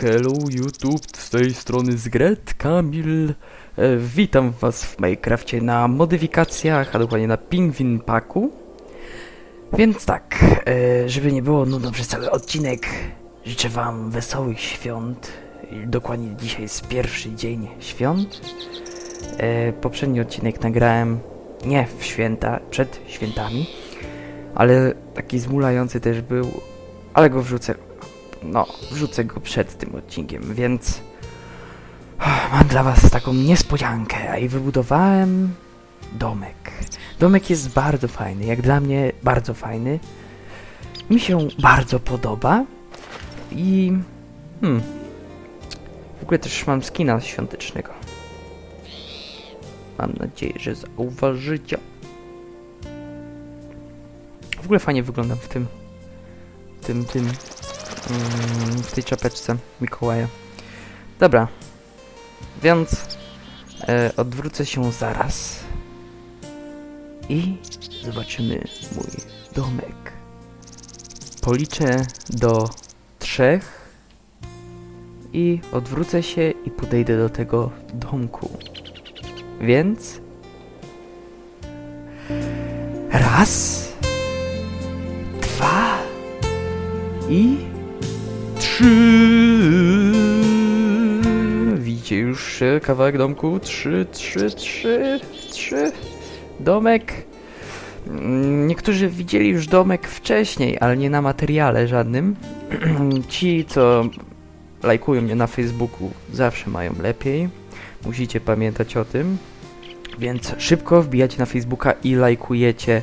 Hello YouTube, z tej strony Zgret, Kamil. E, witam was w Minecrafcie na modyfikacjach, a dokładnie na Pingwin Packu. Więc tak, e, żeby nie było nudno przez cały odcinek, życzę wam wesołych świąt. Dokładnie dzisiaj jest pierwszy dzień świąt. E, poprzedni odcinek nagrałem nie w święta, przed świętami, ale taki zmulający też był, ale go wrzucę no, wrzucę go przed tym odcinkiem, więc ah, mam dla was taką niespodziankę, a i wybudowałem domek. Domek jest bardzo fajny, jak dla mnie bardzo fajny. Mi się bardzo podoba i hmm, w ogóle też mam skina świątecznego. Mam nadzieję, że zauważycie. W ogóle fajnie wyglądam w tym, tym, tym, mm, w tej czapeczce Mikołaja. Dobra, więc e, odwrócę się zaraz i zobaczymy mój domek. Policzę do trzech i odwrócę się i podejdę do tego domku. Więc raz, dwa i trzy. Widzicie już kawałek domku? Trzy, trzy, trzy, trzy. Domek. Niektórzy widzieli już domek wcześniej, ale nie na materiale żadnym. Ci, co lajkują mnie na Facebooku, zawsze mają lepiej. Musicie pamiętać o tym. Więc szybko wbijacie na Facebooka i lajkujecie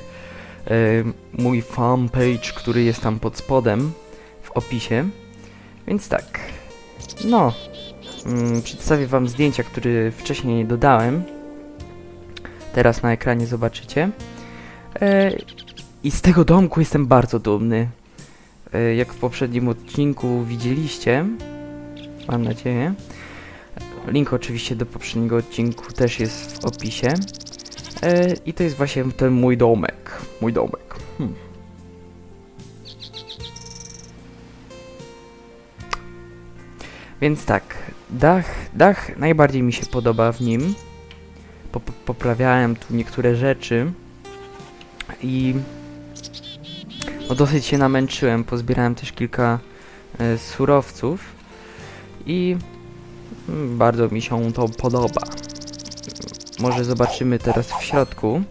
e, mój fanpage, który jest tam pod spodem w opisie. Więc tak, no, mm, przedstawię wam zdjęcia, które wcześniej dodałem. Teraz na ekranie zobaczycie. E, I z tego domku jestem bardzo dumny. E, jak w poprzednim odcinku widzieliście, mam nadzieję. Link oczywiście do poprzedniego odcinku też jest w opisie. E, I to jest właśnie ten mój domek. Mój domek. Hmm. Więc tak, dach, dach najbardziej mi się podoba w nim. Pop poprawiałem tu niektóre rzeczy i no dosyć się namęczyłem. Pozbierałem też kilka e, surowców i mm, bardzo mi się to podoba. Może zobaczymy teraz w środku.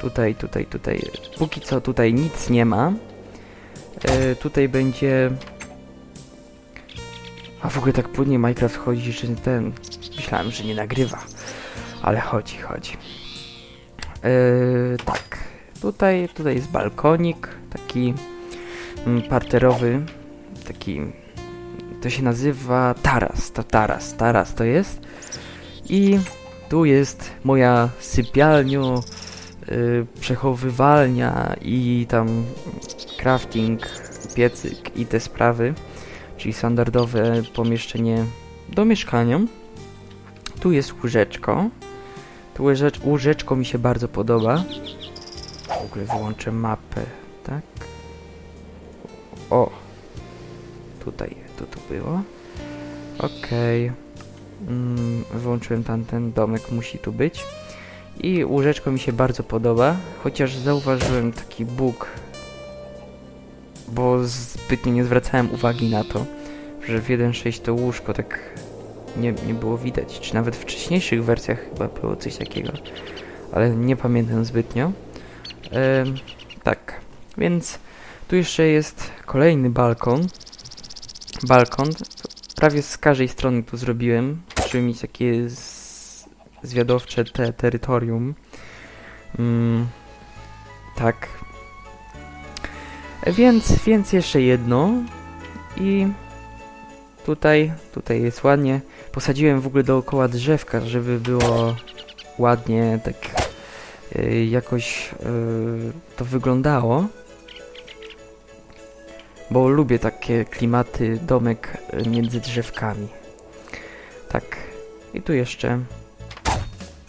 Tutaj, tutaj, tutaj. Póki co tutaj nic nie ma. E, tutaj będzie a w ogóle tak płynnie Minecraft chodzi, że ten... Myślałem, że nie nagrywa. Ale chodzi, chodzi. Yy, tak. Tutaj, tutaj jest balkonik, taki mm, parterowy, taki... To się nazywa taras, to taras, taras to jest. I tu jest moja sypialnia, yy, przechowywalnia i tam crafting, piecyk i te sprawy czyli standardowe pomieszczenie do mieszkania. Tu jest łóżeczko. Tu łyżecz, łóżeczko mi się bardzo podoba. W ogóle wyłączę mapę, tak? O! Tutaj, to tu było. Okej. Mm, wyłączyłem tamten domek, musi tu być. I łóżeczko mi się bardzo podoba, chociaż zauważyłem taki bóg bo zbytnio nie zwracałem uwagi na to, że w 1.6 to łóżko tak nie, nie było widać, czy nawet w wcześniejszych wersjach chyba było coś takiego, ale nie pamiętam zbytnio. Ehm, tak, więc tu jeszcze jest kolejny balkon. Balkon, prawie z każdej strony tu zrobiłem, żeby mieć takie zwiadowcze te terytorium. Mm, tak, więc, więc jeszcze jedno i tutaj, tutaj jest ładnie. Posadziłem w ogóle dookoła drzewka, żeby było ładnie, tak y, jakoś y, to wyglądało. Bo lubię takie klimaty, domek między drzewkami. Tak. I tu jeszcze,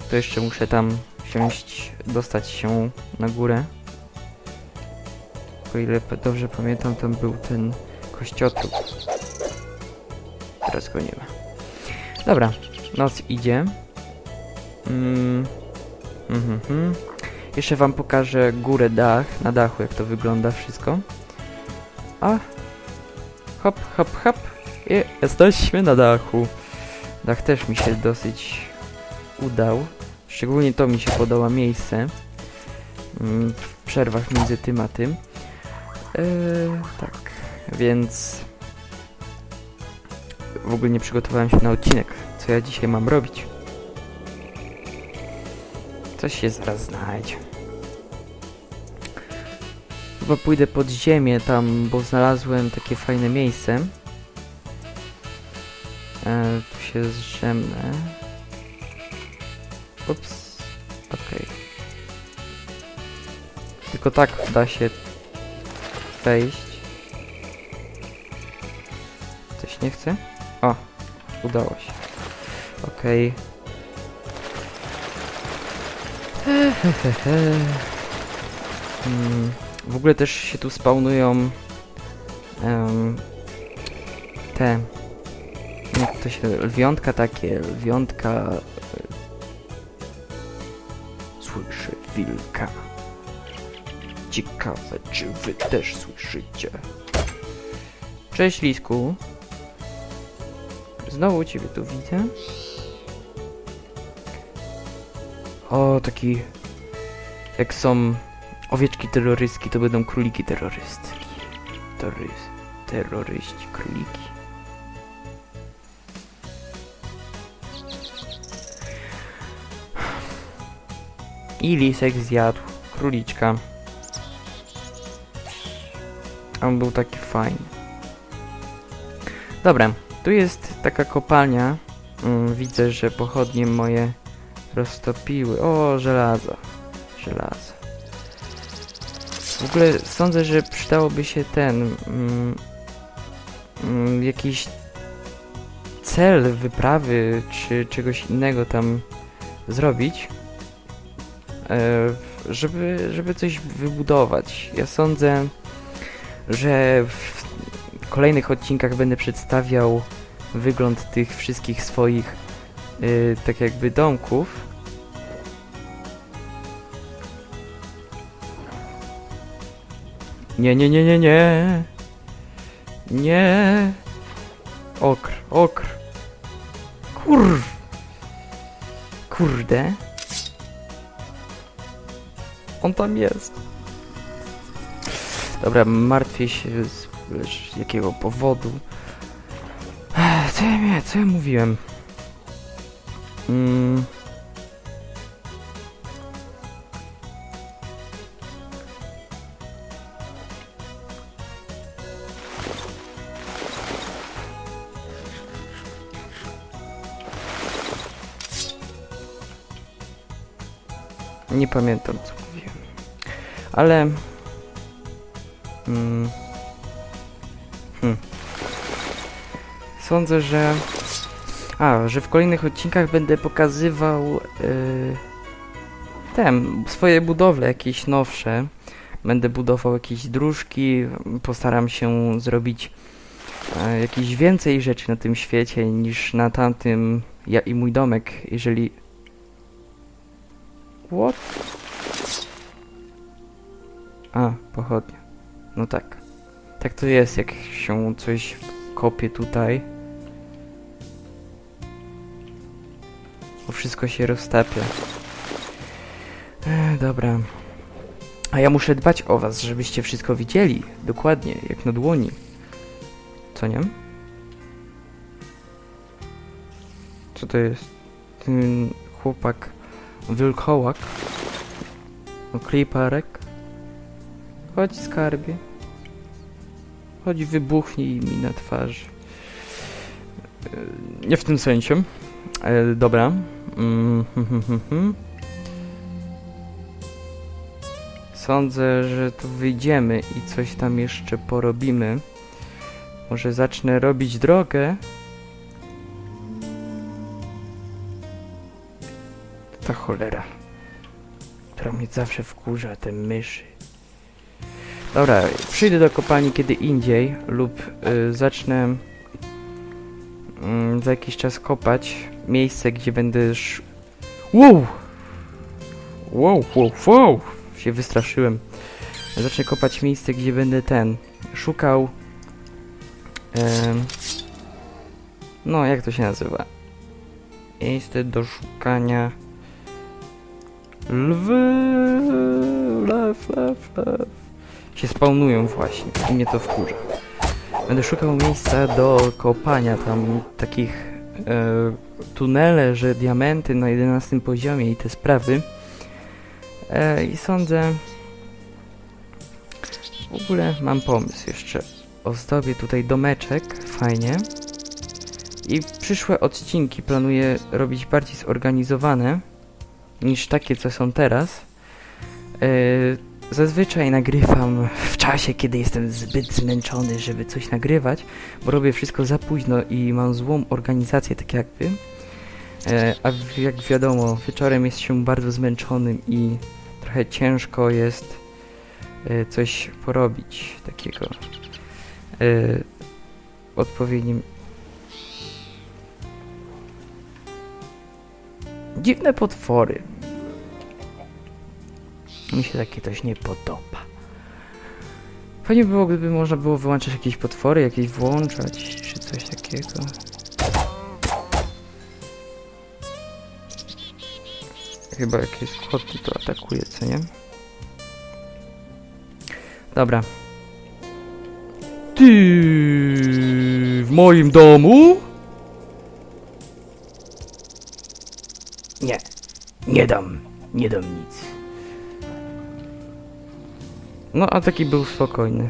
tu jeszcze muszę tam wsiąść, dostać się na górę o ile dobrze pamiętam, tam był ten kościotrup. teraz go nie ma. Dobra, noc idzie. Mm. Mhm, mhm. Jeszcze wam pokażę górę, dach, na dachu jak to wygląda wszystko. A. Hop, hop, hop. I jesteśmy na dachu. Dach też mi się dosyć udał. Szczególnie to mi się podoba miejsce. Mm, W przerwach między tym a tym. Eee, tak, więc w ogóle nie przygotowałem się na odcinek. Co ja dzisiaj mam robić? Coś się zaraz znajdzie. Chyba pójdę pod ziemię tam, bo znalazłem takie fajne miejsce. E, tu się zrzemnę. Ups. Okej. Tylko tak da się wejść. Coś nie chce? O, udało się. Okej. Hehehe. Mm, w ogóle też się tu spawnują em, te jak to się lwiątka takie, lwiątka e, słyszę wilka ciekawe czy wy też słyszycie? Cześć Lisku. Znowu ciebie tu widzę. O taki jak są owieczki terrorystki to będą króliki terrorystki Terrorys terroryści króliki. I lisek zjadł króliczka. On był taki fajny. Dobra, tu jest taka kopalnia. Mm, widzę, że pochodnie moje roztopiły. O, żelazo. Żelazo. W ogóle sądzę, że przydałoby się ten... Mm, mm, jakiś cel wyprawy, czy czegoś innego tam zrobić e, żeby, żeby coś wybudować. Ja sądzę, że w kolejnych odcinkach będę przedstawiał wygląd tych wszystkich swoich e, tak jakby domków. Nie, nie, nie, nie, nie. Nie. Okr, okr. Kur. Kurde. On tam jest. Dobra, martwię się z jakiego powodu. Co ja miałem, co ja mówiłem? Mm. Nie pamiętam co mówiłem. Ale... Mm, hmm. Sądzę, że... A, że w kolejnych odcinkach będę pokazywał yy, tem, swoje budowle jakieś nowsze. Będę budował jakieś dróżki, postaram się zrobić e, jakieś więcej rzeczy na tym świecie niż na tamtym ja i mój domek, jeżeli... What? A, pochodnia. No tak. Tak to jest, jak się coś kopie tutaj. Bo wszystko się roztapia. Ech, dobra. A ja muszę dbać o was, żebyście wszystko widzieli. Dokładnie, jak na dłoni. Co nie? Co to jest? Ten chłopak... Wilkołak? No, kliparek? Chodź skarbie. Chodź wybuchnij mi na twarzy. E, Nie w tym sensie. E, dobra. Mm, hm, hm, hm. Sądzę, że tu wyjdziemy i coś tam jeszcze porobimy. Może zacznę robić drogę. Ta cholera, która mnie zawsze wkurza, te myszy. Dobra, przyjdę do kopalni kiedy indziej lub y, zacznę mm, za jakiś czas kopać miejsce, gdzie będę sz... Wow! Wow, wow, wow! Się wystraszyłem. Zacznę kopać miejsce, gdzie będę ten... Szukał... em, no, jak to się nazywa? Miejsce do szukania... Lwy... Lew, lew, lew. Się spawnują właśnie i mnie to wkurza. Będę szukał miejsca do kopania tam takich e, tunele, że diamenty na 11 poziomie i te sprawy. E, I sądzę... W ogóle mam pomysł jeszcze. Ozdobię tutaj domeczek, fajnie. I przyszłe odcinki planuję robić bardziej zorganizowane niż takie, co są teraz. E, zazwyczaj nagrywam w czasie, kiedy jestem zbyt zmęczony, żeby coś nagrywać, bo robię wszystko za późno i mam złą organizację, tak jakby. E, a jak wiadomo, wieczorem jest się bardzo zmęczonym i trochę ciężko jest e, coś porobić takiego e, odpowiednim. Dziwne potwory. Mi się takie coś nie podoba. Fajnie by było, gdyby można było wyłączać jakieś potwory, jakieś włączać, czy coś takiego. Chyba jakieś koty to atakuje, co nie? Dobra. Ty w moim domu? Nie. Nie dam. Nie dam nic. No, a taki był spokojny.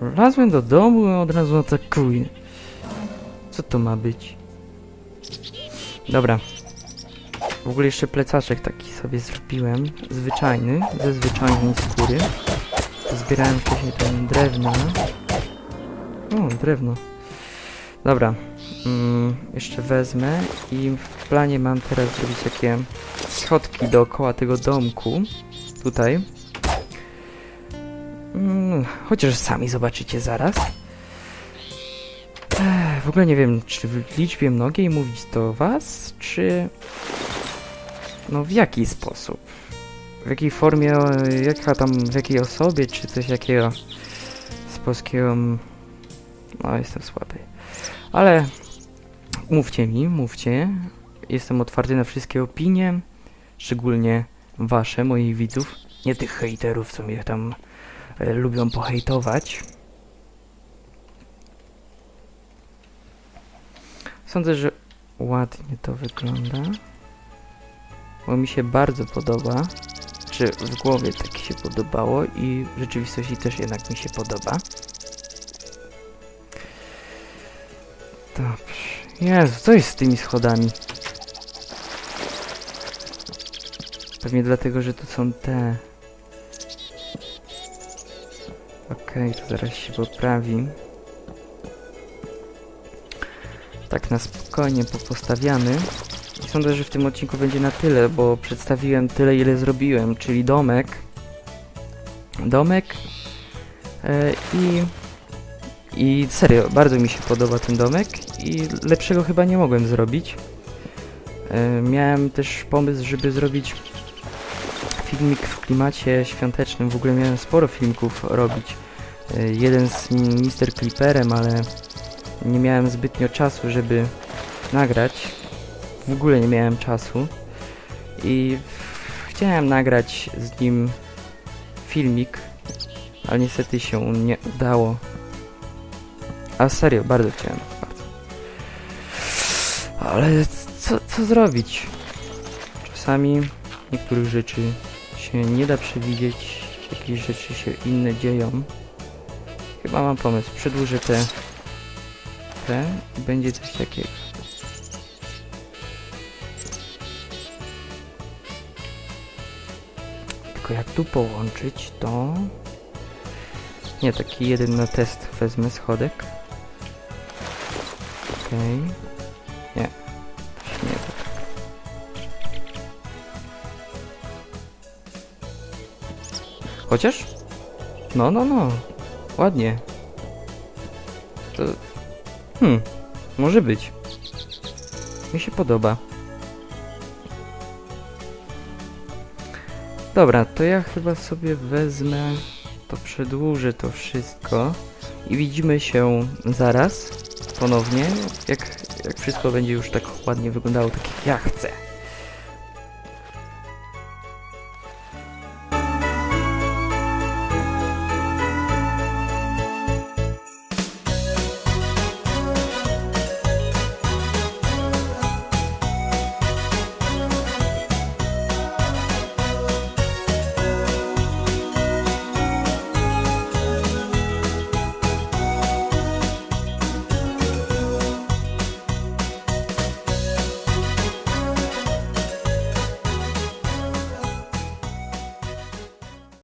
Wlazłem do domu i od razu atakuje. Co to ma być? Dobra. W ogóle jeszcze plecaczek taki sobie zrobiłem. Zwyczajny, ze zwyczajnej skóry. Zbierałem wcześniej ten drewno. O, drewno. Dobra. Mm, jeszcze wezmę i w planie mam teraz zrobić takie schodki dookoła tego domku. Tutaj. Mm, chociaż sami zobaczycie zaraz. W ogóle nie wiem, czy w liczbie mnogiej mówić do was, czy... No w jaki sposób? W jakiej formie, jaka tam, w jakiej osobie, czy coś jakiego z polskiego... No, jestem słaby. Ale mówcie mi, mówcie. Jestem otwarty na wszystkie opinie, szczególnie wasze, moich widzów. Nie tych hejterów, co mnie tam e, lubią pohejtować. Sądzę, że ładnie to wygląda. Bo mi się bardzo podoba. Czy w głowie tak się podobało i w rzeczywistości też jednak mi się podoba. Dobrze. Jezu, co jest z tymi schodami? Pewnie dlatego, że tu są te. Okej, to zaraz się poprawi. Tak na spokojnie popostawiamy. I sądzę, że w tym odcinku będzie na tyle, bo przedstawiłem tyle, ile zrobiłem, czyli domek. Domek. E, I... I serio, bardzo mi się podoba ten domek i lepszego chyba nie mogłem zrobić. E, miałem też pomysł, żeby zrobić filmik w klimacie świątecznym. W ogóle miałem sporo filmików robić. E, jeden z Mr. Clipperem, ale nie miałem zbytnio czasu, żeby nagrać. W ogóle nie miałem czasu. I chciałem nagrać z nim filmik, ale niestety się nie udało. A serio, bardzo chciałem. Bardzo. Ale co, co zrobić? Czasami niektórych rzeczy się nie da przewidzieć, jakieś rzeczy się inne dzieją. Chyba mam pomysł. Przedłużę te, te i będzie coś takiego. Tylko jak tu połączyć, to... Nie, taki jeden na test wezmę schodek. Okej. Nie. Chociaż? No, no, no. Ładnie. To... Hmm, może być. Mi się podoba. Dobra, to ja chyba sobie wezmę, to przedłużę to wszystko i widzimy się zaraz ponownie, jak, jak wszystko będzie już tak ładnie wyglądało, tak jak ja chcę.